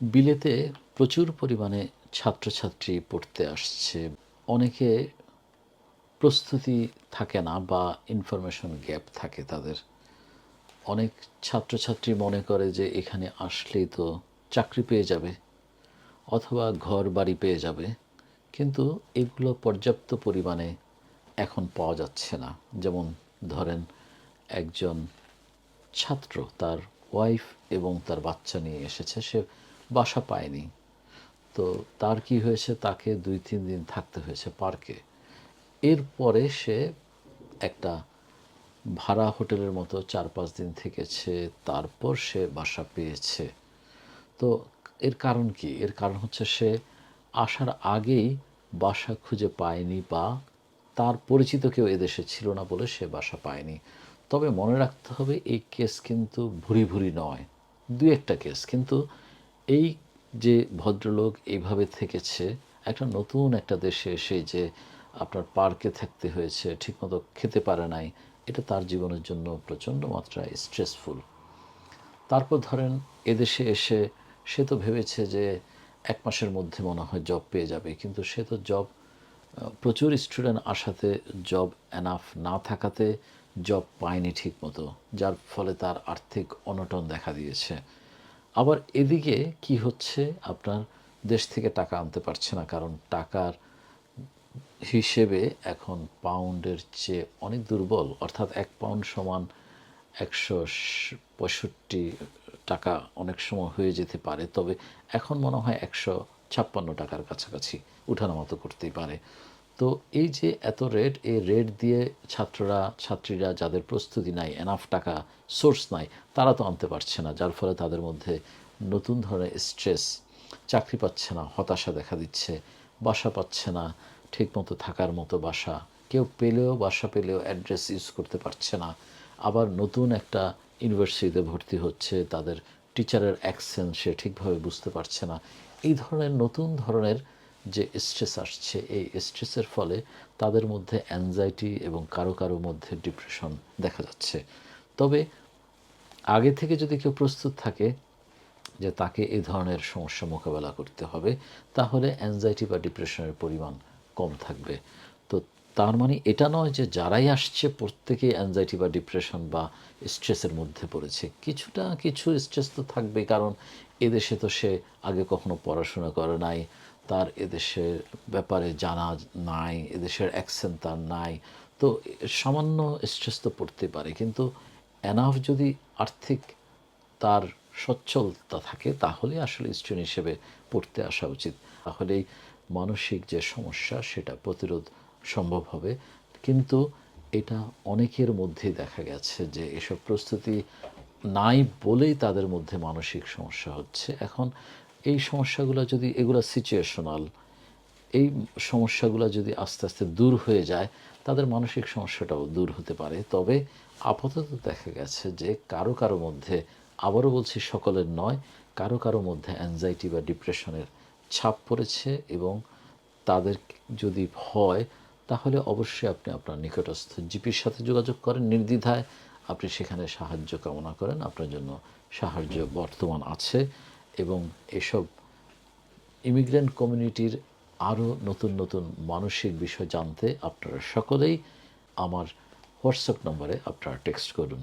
বিলেতে প্রচুর পরিমাণে ছাত্রছাত্রী পড়তে আসছে। অনেকে প্রস্তুতি থাকে না বা ইনফরমেশন গ্যাপ থাকে তাদের। অনেক ছাত্রছাত্রী মনে করে যে এখানে আসলেই তো চাকরি পেয়ে যাবে অথবা ঘর বাড়ি পেয়ে যাবে। কিন্তু এগুলো পর্যাপ্ত পরিমাণে এখন পাওয়া যাচ্ছে না। যেমন ধরেন একজন ছাত্র, তার ওয়াইফ এবং তার বাচ্চা নিয়ে এসেছে। সে বাসা পায়নি। তো তার কি হয়েছে? তাকে দুই, তিন দিন থাকতে হয়েছে পার্কে। এরপরে সে একটা ভাড়া হোটেলের মতো চার, পাঁচ দিন থেকেছে, তারপর সে বাসা পেয়েছে। তো এর কারণ কি? এর কারণ হচ্ছে সে আসার আগেই বাসা খুঁজে পায়নি বা তার পরিচিত কেউ এদেশে ছিল না বলে সে বাসা পায়নি। তবে মনে রাখতে হবে, এই কেস কিন্তু ভুরি ভুরি নয়। দু একটা কেস, কিন্তু এই যে ভদ্রলোক এইভাবে থেকেছে, একটা নতুন একটা দেশে এসে যে আপনার পার্কে থাকতে হয়েছে, ঠিকমতো খেতে পারে নাই, এটা তার জীবনের জন্য প্রচণ্ড মাত্রায় স্ট্রেসফুল তারপর ধরেন এদেশে এসে সে তো ভেবেছে যে এক মাসের মধ্যে মনে হয় জব পেয়ে যাবে, কিন্তু সে তো জব প্রচুর স্টুডেন্ট আসাতে জব এনাফ না থাকাতে জব পায়নি ঠিক মতো যার ফলে তার আর্থিক অনটন দেখা দিয়েছে। আবার এদিকে কি হচ্ছে? আপনার দেশ থেকে টাকা আনতে পারছে না, কারণ টাকার হিসেবে এখন পাউন্ডের চেয়ে অনেক দুর্বল। অর্থাৎ এক পাউন্ড সমান একশো পঁয়ষট্টি টাকা অনেক সময় হয়ে যেতে পারে। তবে এখন মনে হয় একশো ছাপ্পান্ন টাকার কাছাকাছি উঠানামা তো করতেই পারে। তো এই যে এত রেট এই রেট দিয়ে ছাত্ররা, ছাত্রীরা যাদের প্রস্তুতি নাই এনাফ টাকা সোর্স নাই, তারা তো আনতে পারছে না। যার ফলে তাদের মধ্যে নতুন ধরনের স্ট্রেস চাকরি পাচ্ছে না, হতাশা দেখা দিচ্ছে, বাসা পাচ্ছে না, ঠিকমতো থাকার মতো বাসা, কেউ পেলেও, বাসা পেলেও অ্যাড্রেস ইউজ করতে পারছে না। আবার নতুন একটা ইউনিভার্সিটিতে ভর্তি হচ্ছে, তাদের টিচারের অ্যাকসেন্ট সে ঠিকভাবে বুঝতে পারছে না। এই ধরনের, নতুন ধরনের যে স্ট্রেস আসছে, এই স্ট্রেসের ফলে তাদের মধ্যে অ্যাংজাইটি এবং কারও কারও মধ্যে ডিপ্রেশন দেখা যাচ্ছে। তবে আগে থেকে যদি কেউ প্রস্তুত থাকে যে তাকে এই ধরনের সমস্যা মোকাবেলা করতে হবে, তাহলে অ্যাংজাইটি বা ডিপ্রেশনের পরিমাণ কম থাকবে। তো তার মানে এটা নয় যে যারাই আসছে প্রত্যেকেই অ্যাংজাইটি বা ডিপ্রেশন বা স্ট্রেসের মধ্যে পড়েছে। কিছুটা কিছু স্ট্রেস তো থাকবে কারণ এদেশে তো সে আগে কখনো পড়াশোনা করে নাই তার এদেশের ব্যাপারে জানা নাই, এদেশের অ্যাকসেন্ট তার নাই। তো সামান্য স্ট্রেস তো পড়তে পারে, কিন্তু এনাফ যদি আর্থিক তার সচ্ছলতা থাকে, তাহলে আসলে স্টুডেন্ট হিসেবে পড়তে আসা উচিত। তাহলেই মানসিক যে সমস্যা, সেটা প্রতিরোধ সম্ভব হবে। কিন্তু এটা অনেকের মধ্যেই দেখা গেছে যে এসব প্রস্তুতি নাই বলেই তাদের মধ্যে মানসিক সমস্যা হচ্ছে। এখন এই সমস্যাগুলো যদি এগুলো সিচুয়েশনাল এই সমস্যাগুলো যদি আস্তে আস্তে দূর হয়ে যায়, তাদের মানসিক সমস্যাটাও দূর হতে পারে। তবে আপাতত দেখা গেছে যে কারও কারও মধ্যে, আবারও বলছি সকলের নয়, কারও কারও মধ্যে অ্যাংজাইটি বা ডিপ্রেশনের ছাপ পড়েছে এবং তাদের যদি হয়, তাহলে অবশ্যই আপনি আপনার নিকটস্থ জিপির সাথে যোগাযোগ করেন নির্দ্বিধায়। আপনি সেখানে সাহায্য কামনা করেন, আপনার জন্য সাহায্য বর্তমান আছে। এবং এসব ইমিগ্রেন্ট কমিউনিটির আরও নতুন নতুন মানসিক বিষয় জানতে আপনারা সকলেই আমার হোয়াটসঅ্যাপ নম্বরে আপনারা টেক্সট করুন।